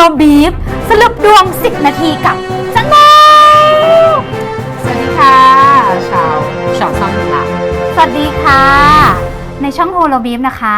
โลบีฟสรุปดวง 10 นาทีกับจังโมสวัสดีค่ะ ชาวชาวซ่อมหลักสวัสดีค่ะ ในช่องโฮโลบีฟนะคะ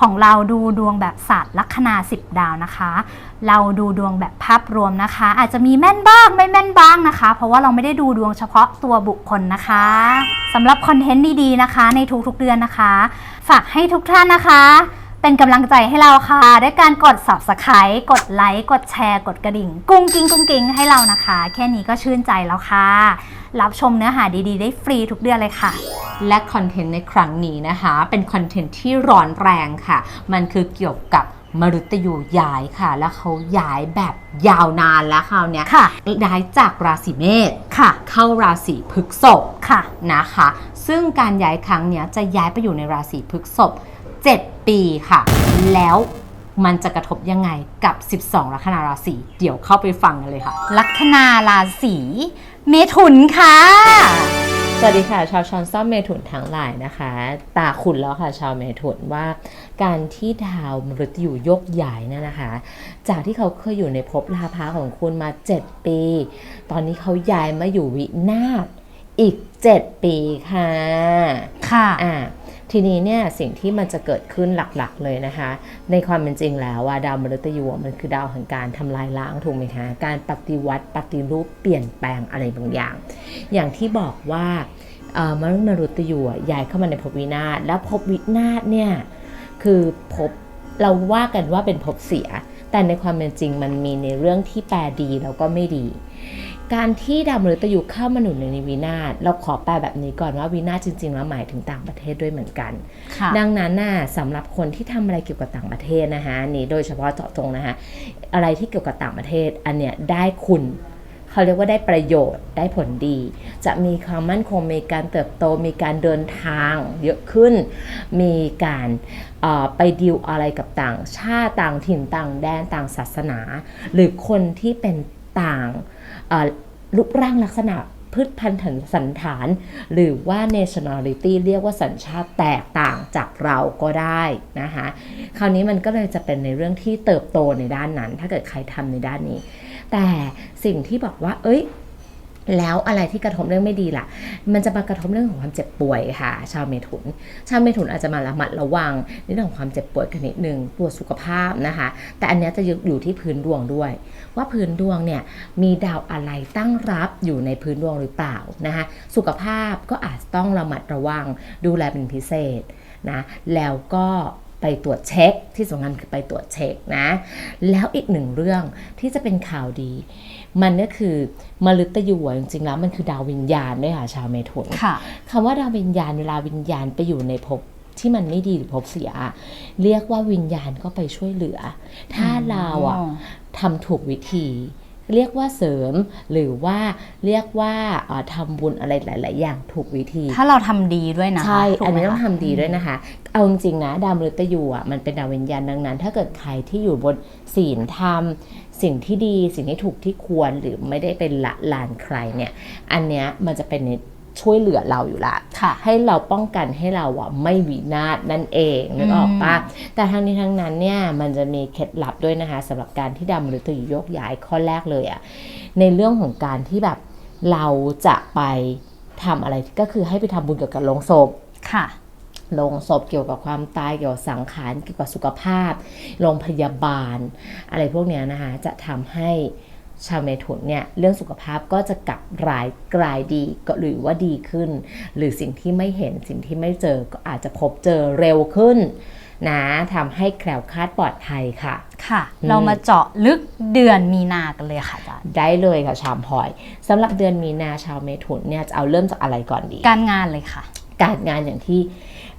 ของเราดูดวงแบบศาสตร์ลัคนา10 ดาวนะคะ เราดูดวงแบบภาพรวมนะคะ อาจจะมีแม่นบ้างไม่แม่นบ้างนะคะ เพราะว่าเราไม่ได้ดูดวงเฉพาะตัวบุคคลนะคะสำหรับคอนเทนต์ดีๆนะคะ ในทุกๆเดือนนะคะ ฝากให้ทุกท่านนะคะ เป็นกำลังใจให้เราค่ะ ด้วยการกด subscribe กดไลค์กดแชร์กดกระดิ่ง กุ้งกิ้งกุ้งกิ้งให้เรานะคะ แค่นี้ก็ชื่นใจแล้วค่ะ รับชมเนื้อหาดีๆ ได้ฟรีทุกเดือนเลยค่ะ และคอนเทนต์ในครั้งนี้นะคะ เป็นคอนเทนต์ที่ร้อนแรงค่ะ มันคือเกี่ยวกับมฤตยูย้ายค่ะ แล้วเขาย้ายแบบยาวนานแล้วคราวเนี้ยค่ะย้ายจากราศีเมษค่ะ เข้าราศีพฤษภค่ะนะคะ ซึ่งการย้ายครั้งเนี้ยจะย้ายไปอยู่ในราศีพฤษภ7 ปีค่ะ แล้วมันจะกระทบยังไงกับ 12 ลัคนาราศีเดี๋ยวเข้าไปฟังกันเลยค่ะ ลัคนาราศีเมถุนค่ะ สวัสดีค่ะ ชาวชอนซ่อมเมถุนทั้งหลายนะคะ ตาคุณแล้วค่ะ ชาวเมถุนว่า การที่ดาวมฤตยูยกย้ายเนยนะคะ จากที่เขาเคยอยู่ในภพลาภาของคุณมา 7 ปี ตอนนี้เขาย้ายมาอยู่วินาศอีก 7 ปีค่ะ ค่ะอ่า ทีนี้เนี่ยสิ่งที่มันจะเกิดขึ้นหลักๆเลยนะคะ ในความเป็นจริงแล้วว่าดาวมฤตยูมันคือดาวแห่งการทำลายล้างถูกไหมคะการปฏิวัติปฏิรูปเปลี่ยนแปลงอะไรบางอย่าง อย่างที่บอกว่าเอ่อมนุษย์มฤตยูย้ายเข้ามาในภพวินาศแล้วภพวินาศเนี่ยคือภพเราว่ากันว่าเป็นภพเสีย แต่ในความเป็นจริงมันมีในเรื่องที่แปลดีแล้วก็ไม่ดี การที่ดาวมฤตยูเข้ามาหนุนในวินาศเราขอแปลแบบนี้ก่อนว่าวินาศจริงๆแล้วหมายถึงต่างประเทศด้วยเหมือนกันค่ะดังนั้นน่ะสำหรับคนที่ทำอะไรเกี่ยวกับต่างประเทศนะคะอันนี่โดยเฉพาะเจาะจงนะคะอะไรที่เกี่ยวกับต่างประเทศอันเนี้ยได้คุณเขาเรียกว่าได้ประโยชน์ได้ผลดี จะมีความมั่นคงมีการเติบโตมีการเดินทางเยอะขึ้น มีการเอ่อไปดิวอะไรกับต่างชาติต่างถิ่นต่างแดนต่างศาสนา หรือคนที่เป็นต่างเอ่อ รูปร่างลักษณะพืชพันธุ์สันฐาน หรือว่า nationality เรียกว่าสัญชาติแตกต่างจากเราก็ได้นะคะคราวนี้มันก็เลยจะเป็นในเรื่องที่เติบโตในด้านนั้น ถ้าเกิดใครทำในด้านนี้ แต่สิ่งที่บอกว่า เอ้ย แล้วอะไรที่กระทบเรื่องไม่ดีล่ะ มันจะมากระทบเรื่องของความเจ็บป่วยค่ะ ชาวเมถุน ชาวเมถุนอาจจะมาระมัดระวังในเรื่องของความเจ็บป่วยกันนิดนึงตรวจสุขภาพนะคะ แต่อันนี้จะอยู่ที่พื้นดวงด้วย ว่าพื้นดวงเนี่ยมีดาวอะไรตั้งรับอยู่ในพื้นดวงหรือเปล่านะคะสุขภาพก็อาจต้องระมัดระวังดูแลเป็นพิเศษนะแล้วก็ไปตรวจเช็คที่สำคัญคือไปตรวจเช็คนะ แล้วอีกหนึ่งเรื่องที่จะเป็นข่าวดี มันก็คือมฤตยูอะจริงๆแล้วมันคือดาววิญญาณด้วยค่ะชาวเมถุนค่ะคำว่าดาววิญญาณเวลาวิญญาณไปอยู่ในภพที่มันไม่ดีหรือภพเสีย เรียกว่าวิญญาณก็ไปช่วยเหลือ ถ้าเราอะทำถูกวิธี เรียกว่าเสริมหรือว่าเรียกว่าเอ่อทำบุญอะไรหลาย ๆ อย่างถูกวิธี ถ้าเราทำดีด้วยนะคะใช่ถูกอันไหมนี้ต้องคะทำดีด้วยนะคะ เอาจริงๆนะดาวมฤตยูอะมันเป็นดาววิญญาณดังนั้น ถ้าเกิดใครที่อยู่บนศีลธรรม สิ่งที่ดีสิ่งที่ถูกที่ควรหรือไม่ได้เป็นละลานใครเนี่ยอันเนี้ยมันจะเป็นในช่วยเหลือเราอยู่ละค่ะให้เราป้องกันให้เราอะไม่วินาศนั่นเองนึกออกปะแต่ทั้งนี้ทั้งนั้นเนี่ยมันจะมีเคล็ดลับด้วยนะคะสำหรับการที่ดาวมฤตยูโยกย้ายข้อแรกเลยอะในเรื่องของการที่แบบเราจะไปทำอะไรก็คือให้ไปทำบุญเกี่ยวกับโลงศพค่ะ โรงศพเกี่ยวกับความตายเกี่ยวกับสังขารเกี่ยวกับสุขภาพโรงพยาบาล อะไรพวกเนี้ยนะคะจะทำให้ชาวเมถุนเนี่ยเรื่องสุขภาพก็จะกลับรายกลายดีก็หรือว่าดีขึ้น หรือสิ่งที่ไม่เห็นสิ่งที่ไม่เจอก็อาจจะพบเจอเร็วขึ้นนะทำให้แคล้วคลาดปลอดภัยค่ะ ค่ะอืมเรามาเจาะลึกเดือนมีนากันเลยค่ะอาจารย์ได้เลยค่ะชามพลอยสำหรับเดือนมีนาชาวเมถุนเนี่ยจะเอาเริ่มจากอะไรก่อนดี การงานเลยค่ะ การงานอย่างที่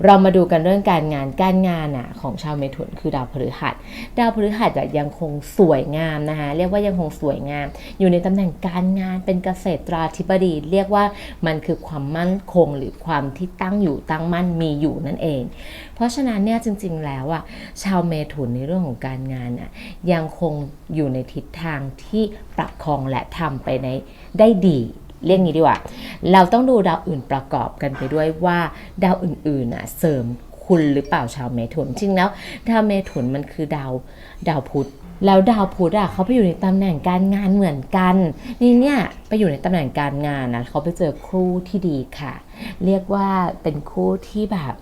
เรามาดูกันเรื่องการงานการงานอะของชาวเมถุนคือดาวพฤหัส ดาวพฤหัสอะยังคงสวยงามนะคะเรียกว่ายังคงสวยงาม อยู่ในตำแหน่งการงานเป็นเกษตราธิบดี เรียกว่ามันคือความมั่นคงหรือความที่ตั้งอยู่ตั้งมั่นมีอยู่นั่นเอง เพราะฉะนั้นเนี่ยจริง ๆ แล้วอะชาวเมถุนในเรื่องของการงานอะยังคงอยู่ในทิศทางที่ประคองและทำไปในได้ดี เรียกงี้ดีกว่า เราต้องดูดาวอื่นประกอบกันไปด้วยว่าดาวอื่นๆน่ะเสริมคุณหรือเปล่าชาวเมถุนจริงแล้วดาวเมถุนมันคือดาวดาวพุธแล้วดาวพุธอะเขาไปอยู่ในตำแหน่งการงานเหมือนกัน นี่เนี่ยไปอยู่ในตำแหน่งการงานนะเขาไปเจอคู่ที่ดีค่ะ เรียกว่าเป็นคู่ที่แบบ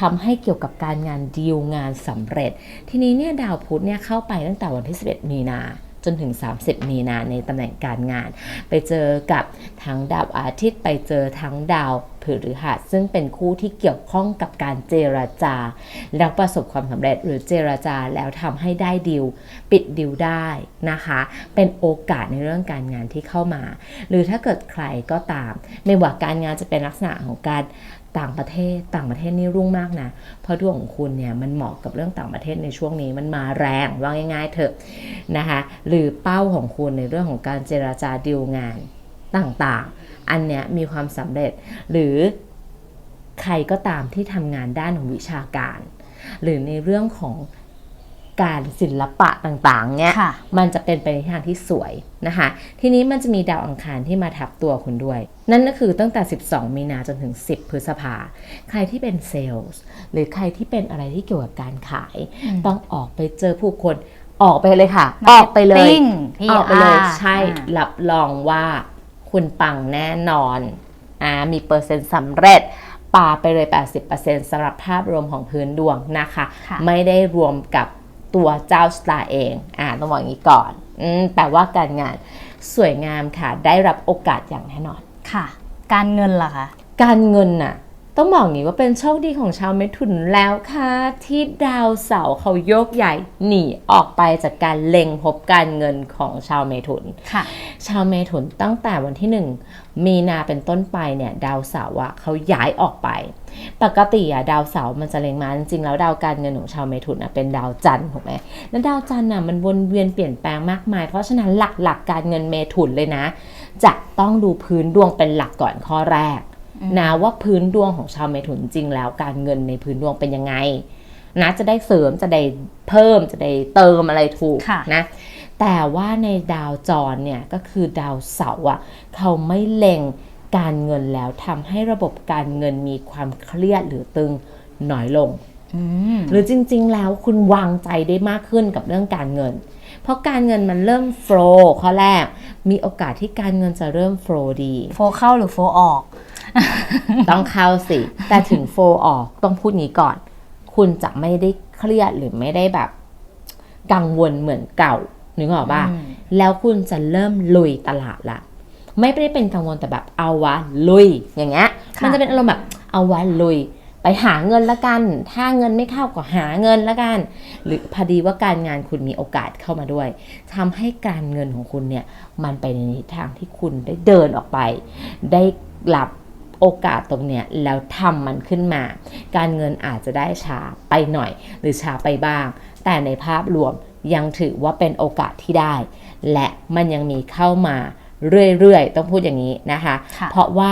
ทำให้เกี่ยวกับการงานดีลงานสำเร็จ ทีนี้เนี่ยดาวพุธเนี่ยเข้าไปตั้งแต่วันที่ 11 มีนา จนถึง 30 มีนาในตำแหน่งการงาน ไปเจอกับทั้งดาวอาทิตย์ไปเจอทั้งดาวพฤหัสซึ่งเป็นคู่ที่เกี่ยวข้องกับการเจรจา แล้วประสบความสำเร็จหรือเจรจาแล้วทำให้ได้ดีลปิดดีลได้นะคะ เป็นโอกาสในเรื่องการงานที่เข้ามา หรือถ้าเกิดใครก็ตาม ไม่ว่าการงานจะเป็นลักษณะของการ ต่างประเทศต่างประเทศนี่รุ่งมากนะ เพราะดวงของคุณเนี่ยมันเหมาะกับเรื่องต่างประเทศในช่วงนี้มันมาแรงว่าง่ายๆเถอะนะคะหรือเป้าของคุณในเรื่องของการเจราจาดีลงานต่างๆ อันเนี้ยมีความสำเร็จ หรือใครก็ตามที่ทำงานด้านของวิชาการ หรือในเรื่องของ การศิลปะต่างๆเนี่ยค่ะมันจะเป็นไปในทางที่สวยนะคะ ทีนี้มันจะมีดาวอังคารที่มาทับตัวคุณด้วย นั่นก็คือตั้งแต่ 12 มีนาจนถึง 10 พฤษภา ใครที่เป็นเซลล์หรือใครที่เป็นอะไรที่เกี่ยวกับการขายอืมต้องออกไปเจอผู้คนออกไปเลยค่ะ ออกไปเลย Marketing ออกไปเลย PR ใช่อ่ารับรองว่าคุณปังแน่นอนอ่ามีเปอร์เซ็นต์สำเร็จปาไปเลย 80%สำหรับภาพรวมของพื้นดวงนะคะค่ะไม่ได้รวมกับ ตัวเจ้าสตาร์เองอ่าต้องบอกอย่างนี้ก่อนอืมแปลว่าการงานสวยงามค่ะ ได้รับโอกาสอย่างแน่นอนค่ะ การเงินล่ะคะ การเงินน่ะ ต้องบอกงนี้ว่าเป็นโชคดีของชาวเมถุนแล้วค่ะ ที่ดาวเสาร์เขาโยกใหญ่หนีออกไปจากการเล็งพบการเงินของชาวเมถุนค่ะ ชาวเมถุนตั้งแต่วันที่1มีนาเป็นต้นไปเนี่ยดาวเสาร์อะเขาย้ายออกไป ปกติอะดาวเสาร์มันจะเล็งมาจริงๆแล้วดาวการเงินของชาวเมถุนอะเป็นดาวจันทร์ถูกไหมแล้วดาวจันทร์อะมันวนเวียนเปลี่ยนแปลงมากมาย เพราะฉะนั้นหลักๆการเงินเมถุนเลยนะ จะต้องดูพื้นดวงเป็นหลักก่อนข้อแรก นะว่าพื้นดวงของชาวเมถุนจริงแล้วการเงินในพื้นดวงเป็นยังไงนะจะได้เสริมจะได้เพิ่มจะได้เติมอะไรถูกค่ะนะแต่ว่าในดาวจรเนี่ยก็คือดาวเสาร์อะเขาไม่เล็งการเงินแล้วทำให้ระบบการเงินมีความเครียดหรือตึงน้อยลงอืมหรือจริง ๆ แล้วคุณวางใจได้มากขึ้นกับเรื่องการเงิน เพราะการเงินมันเริ่มโฟลว์ข้อแรก มีโอกาสที่การเงินจะเริ่มโฟลว์ดี โฟเข้าหรือโฟออก ต้องเข้าสิ แต่ถึงโฟลออกต้องพูดงี้ก่อน คุณจะไม่ได้เครียดหรือไม่ได้แบบ กังวลเหมือนเก่านึกออกป่ะอืมแล้วคุณจะเริ่มลุยตลาดละไม่ได้เป็นกังวลแต่แบบเอาวะลุยอย่างเงี้ยค่ะมันจะเป็นอารมณ์แบบเอาวะลุย ไปหาเงินละกัน ถ้าเงินไม่เข้าก็หาเงินละกัน หรือพอดีว่าการงานคุณมีโอกาสเข้ามาด้วยทำให้การเงินของคุณเนี่ยมันไปในทิศทางที่คุณได้เดินออกไป ได้รับ โอกาสตรงเนี้ยแล้วทำมันขึ้นมา การเงินอาจจะได้ช้าไปหน่อย หรือช้าไปบ้าง แต่ในภาพรวมยังถือว่าเป็นโอกาสที่ได้ และมันยังมีเข้ามาเรื่อยๆ ต้องพูดอย่างนี้นะคะค่ะเพราะว่า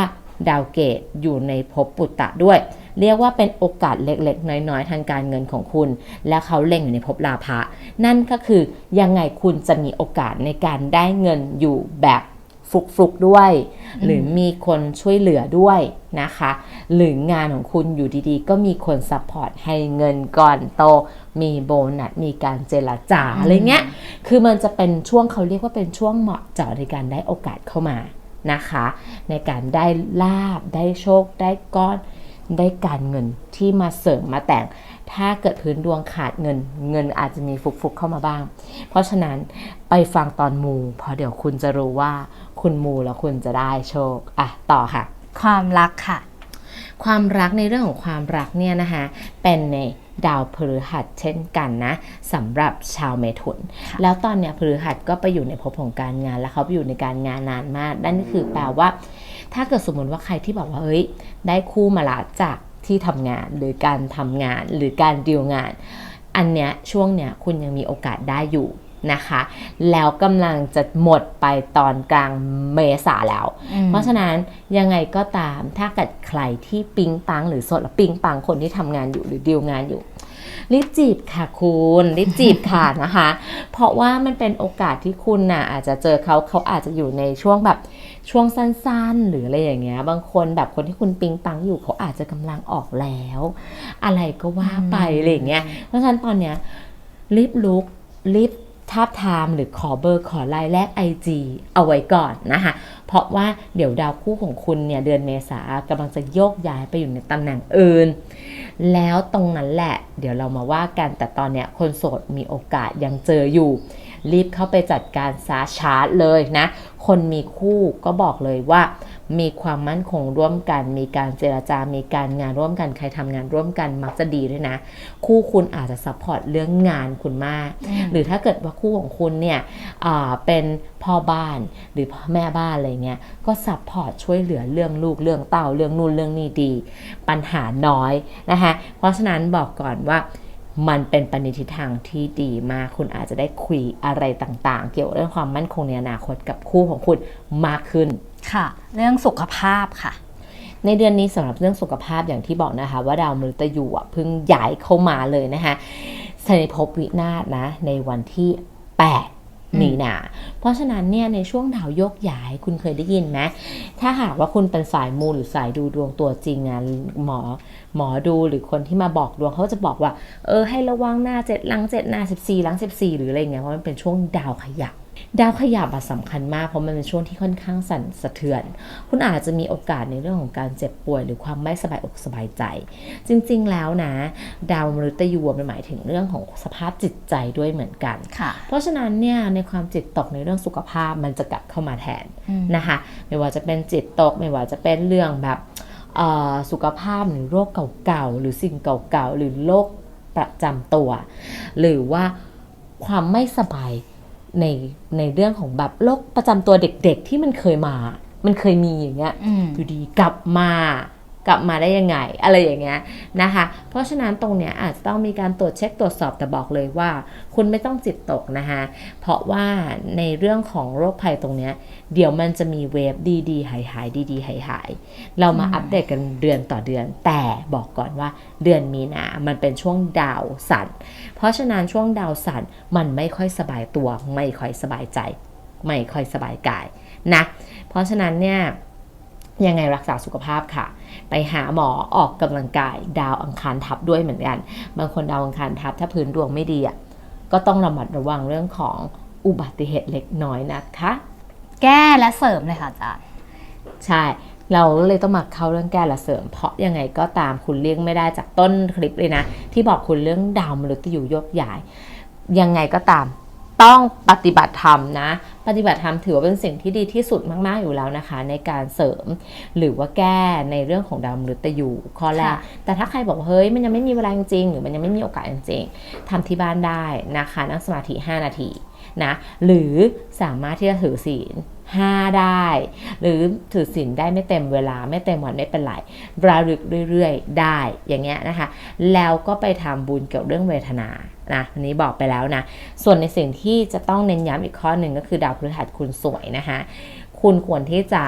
ดาวเกตอยู่ในภพปุตตะด้วย เรียกว่าเป็นโอกาสเล็กๆ น้อยๆ ทางการเงินของคุณ และเขาเล็งอยู่ในภพลาภะนั่นก็คือยังไงคุณจะมีโอกาสในการได้เงินอยู่แบบ ฟลุกๆด้วย หรือมีคนช่วยเหลือด้วยนะคะ หรืองานของคุณอยู่ดีๆ ก็มีคนซัพพอร์ตให้เงินก่อนโต มีโบนัสมีการเจรจาอะไรเงี้ย คือมันจะเป็นช่วงเขาเรียกว่าเป็นช่วงเหมาะเจาะในการได้โอกาสเข้ามานะคะ ในการได้ลาบได้โชคได้ก้อนได้การเงินที่มาเสริมมาแต่ง ถ้าเกิดพื้นดวงขาดเงิน เงินอาจจะมีฟุกๆเข้ามาบ้าง เพราะฉะนั้นไปฟังตอนมู เพราะเดี๋ยวคุณจะรู้ว่า คุณมูแล้วคุณจะได้โชคอะต่อค่ะ ความรักค่ะ ความรักในเรื่องของความรักเนี่ยนะคะเป็นในดาวพฤหัสเช่นกันนะสำหรับชาวเมถุนค่ะแล้วตอนเนี้ยพฤหัสก็ไปอยู่ในภพของการงานแล้วเขาไปอยู่ในการงานนานมาก นั่นก็คือแปลว่า ถ้าเกิดสมมติว่าใครที่บอกว่าเฮ้ยได้คู่มาละจากที่ทำงานหรือการทำงานหรือการดีลงาน อันเนี้ยช่วงเนี้ยคุณยังมีโอกาสได้อยู่ นะคะ แล้วกำลังจะหมดไปตอนกลางเมษาแล้วอืมเพราะฉะนั้นยังไงก็ตามถ้าเกิดใครที่ปิ๊งปังหรือโสดแล้วปิ๊งปังคนที่ทำงานอยู่หรือดีลงานอยู่รีบจีบค่ะคุณรีบจีบค่ะนะคะ เพราะว่ามันเป็นโอกาสที่คุณน่ะอาจจะเจอเขาเขาอาจจะอยู่ในช่วงแบบช่วงสั้นๆ หรืออะไรอย่างเงี้ย บางคนแบบคนที่คุณปิ๊งปังอยู่เขาอาจจะกำลังออกแล้ว อะไรก็ว่าไปอะไรอย่างเงี้ยเพราะฉะนั้นตอนเนี้ยรีบลุกรีบ ทาบทามหรือขอเบอร์ขอไลน์แลก IG เอาไว้ก่อนนะคะเพราะว่าเดี๋ยวดาวคู่ของคุณเนี่ยเดือนเมษากำลังจะโยกย้ายไปอยู่ในตำแหน่งอื่น แล้วตรงนั้นแหละ เดี๋ยวเรามาว่ากันแต่ตอนเนี้ยคนโสดมีโอกาสยังเจออยู่ รีบเข้าไปจัดการซาชาร์จเลยนะ คนมีคู่ก็บอกเลยว่า มีความมั่นคงร่วมกัน มีการเจรจา มีการงานร่วมกัน ใครทำงานร่วมกันมักจะดีด้วยนะ คู่คุณอาจจะซัพพอร์ตเรื่องงานคุณมาก หรือถ้าเกิดว่าคู่ของคุณเนี่ยอ่าเป็นพ่อบ้านหรือพ่อแม่บ้านอะไรเงี้ย ก็ซัพพอร์ตช่วยเหลือเรื่องลูกเรื่องเต่าเรื่องนู่นเรื่องนี้ดี ปัญหาน้อยนะคะ เพราะฉะนั้นบอกก่อนว่า มันเป็นปณิทิศทางที่ดีมาก คุณอาจจะได้คุยอะไรต่างๆ เกี่ยวกับเรื่องความมั่นคงในอนาคตกับคู่ของคุณมากขึ้นค่ะ เรื่องสุขภาพค่ะ ในเดือนนี้สำหรับเรื่องสุขภาพอย่างที่บอกนะคะ ว่าดาวมฤตยูอะเพิ่งย้ายเข้ามาเลยนะคะสนิภพวินาศนะในวันที่ 8 มีนา เพราะฉะนั้นเนี่ยในช่วงดาวยกย้ายคุณเคยได้ยินไหมถ้าหากว่าคุณเป็นสายมูหรือสายดูดวงตัวจริงอะหมอหมอดูหรือคนที่มาบอกดวงเขาจะบอกว่า เออให้ระวังหน้าเจ็ดหลังเจ็ดหน้าสิบสี่หลังสิบสี่หรืออะไรเงี้ยเพราะมันเป็นช่วงดาวขยับ ดาวขยับอะสำคัญมากเพราะมันเป็นช่วงที่ค่อนข้างสั่นสะเทือน คุณอาจจะมีโอกาสในเรื่องของการเจ็บป่วย หรือความไม่สบายอกสบายใจ จริงๆแล้วนะ ดาวมฤตยูอะมันหมายถึงเรื่องของสภาพจิตใจด้วยเหมือนกันค่ะเพราะฉะนั้นเนี่ยในความจิตตกในเรื่องสุขภาพมันจะกลับเข้ามาแทนอืมนะคะไม่ว่าจะเป็นจิตตกไม่ว่าจะเป็นเรื่องแบบเอ่อสุขภาพหรือโรคเก่าๆหรือสิ่งเก่าๆหรือโรคประจำตัว หรือว่าความไม่สบาย ในในเรื่องของแบบโรคประจำตัวเด็กๆ ที่มันเคยมา มันเคยมีอย่างเงี้ยอืมอยู่ดีกลับมา กลับมาได้ยังไง อะไรอย่างเงี้ยนะคะ เพราะฉะนั้นตรงเนี้ยอาจจะต้องมีการตรวจเช็คตรวจสอบแต่บอกเลยว่า คุณไม่ต้องจิตตกนะคะ เพราะว่าในเรื่องของโรคภัยตรงเนี้ยเดี๋ยวมันจะมีเวฟดีๆหายหายๆดีๆหายหายๆเรามาอัปเดตกันเดือนต่อเดือน แต่บอกก่อนว่าเดือนมีนา มันเป็นช่วงดาวสั่น เพราะฉะนั้นช่วงดาวสั่นมันไม่ค่อยสบายตัว ไม่ค่อยสบายใจ ไม่ค่อยสบายกายนะ เพราะฉะนั้นเนี่ยยังไงรักษาสุขภาพค่ะ ไปหาหมอออกกำลังกาย ดาวอังคารทับด้วยเหมือนกัน บางคนดาวอังคารทับ ถ้าพื้นดวงไม่ดีอะก็ต้องระมัดระวังเรื่องของอุบัติเหตุเล็กน้อยนะคะ แก้และเสริมเลยค่ะอาจารย์ใช่เราเลยต้องมาเข้าเรื่องแก้และเสริม เพราะยังไงก็ตามคุณเลี่ยงไม่ได้จากต้นคลิปเลยนะ ที่บอกคุณเรื่องดาวมฤตยูโยกย้าย ยังไงก็ตามต้องปฏิบัติธรรมนะ ปฏิบัติธรรมถือว่าเป็นสิ่งที่ดีที่สุดมาก ๆ อยู่แล้วนะคะ ในการเสริมหรือว่าแก้ในเรื่องของดาวมฤตยูข้อแรกค่ะแต่ถ้าใครบอกว่าเฮ้ยมันยังไม่มีเวลาจริงๆหรือมันยังไม่มีโอกาสจริงๆทำที่บ้านได้นะคะนั่งสมาธิ 5 นาทีนะหรือสามารถที่จะถือศีล 5 ได้ หรือถือศีลได้ไม่เต็มเวลาไม่เต็มวันไม่เป็นไรระลึกเรื่อยๆ ได้อย่างเงี้ยนะคะ แล้วก็ไปทำบุญเกี่ยวเรื่องเวทนานะอันนี้บอกไปแล้วนะ ส่วนในสิ่งที่จะต้องเน้นย้ำอีกข้อหนึ่งก็คือดาวพฤหัสคุณสวยนะคะ คุณควรที่จะ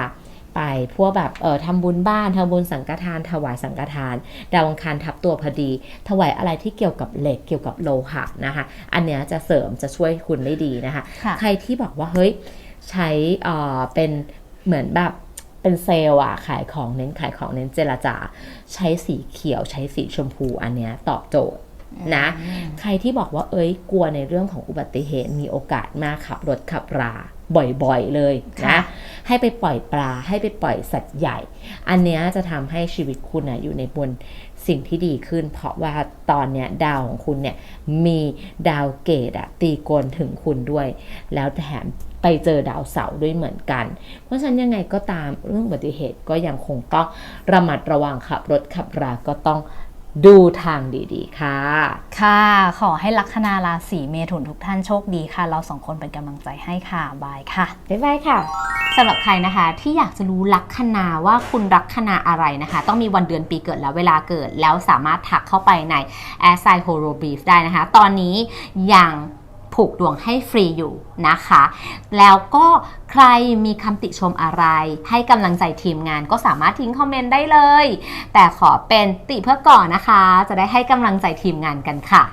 ไปพวกแบบเออทำบุญบ้านทำบุญสังฆทาน ถวายสังฆทาน ดาวอังคารทับตัวพอดี ถวายอะไรที่เกี่ยวกับเหล็กเกี่ยวกับโลหะนะคะ อันเนี้ยจะเสริมจะช่วยคุณได้ดีนะคะค่ะใครที่บอกว่าเฮ้ย ใช้เอ่อเป็นเหมือนแบบเป็นเซลล์อะขายของเน้นขายของเน้นเจรจา ใช้สีเขียวใช้สีชมพูอันเนี้ยตอบโจทย์นะ ใครที่บอกว่าเอ้ยกลัวในเรื่องของอุบัติเหตุมีโอกาสมากขับรถขับราบ่อยๆเลยนะค่ะให้ไปปล่อยปลาให้ไปปล่อยสัตว์ใหญ่ อันเนี้ยจะทำให้ชีวิตคุณนะอยู่ในบนสิ่งที่ดีขึ้น เพราะว่าตอนเนี้ยดาวของคุณเนี่ยมีดาวเกตอะตีกลถึงคุณด้วย แล้วแถม ไปเจอดาวเสาร์ด้วยเหมือนกัน เพราะฉะนั้นยังไงก็ตามเรื่องอุบัติเหตุก็ยังคงต้องระมัดระวังขับรถขับราก็ต้องดูทางดีๆ ค่ะ ค่ะ ขอให้ลัคนาราศีเมถุนทุกท่านโชคดีค่ะ เราสองคนเป็นกำลังใจให้ค่ะ บายค่ะ บ๊ายบายค่ะ สำหรับใครนะคะที่อยากจะรู้ลัคนาว่าคุณลัคนาอะไรนะคะ ต้องมีวันเดือนปีเกิดและเวลาเกิดแล้วสามารถทักเข้าไปใน a s i h o r o b r i e f ได้นะคะ ตอนนี้ยัง ผูกดวงให้ฟรีอยู่นะคะ แล้วก็ใครมีคำติชมอะไร ให้กำลังใจทีมงานก็สามารถทิ้งคอมเมนต์ได้เลย แต่ขอเป็นติเพื่อก่อนนะคะ จะได้ให้กำลังใจทีมงานกันค่ะ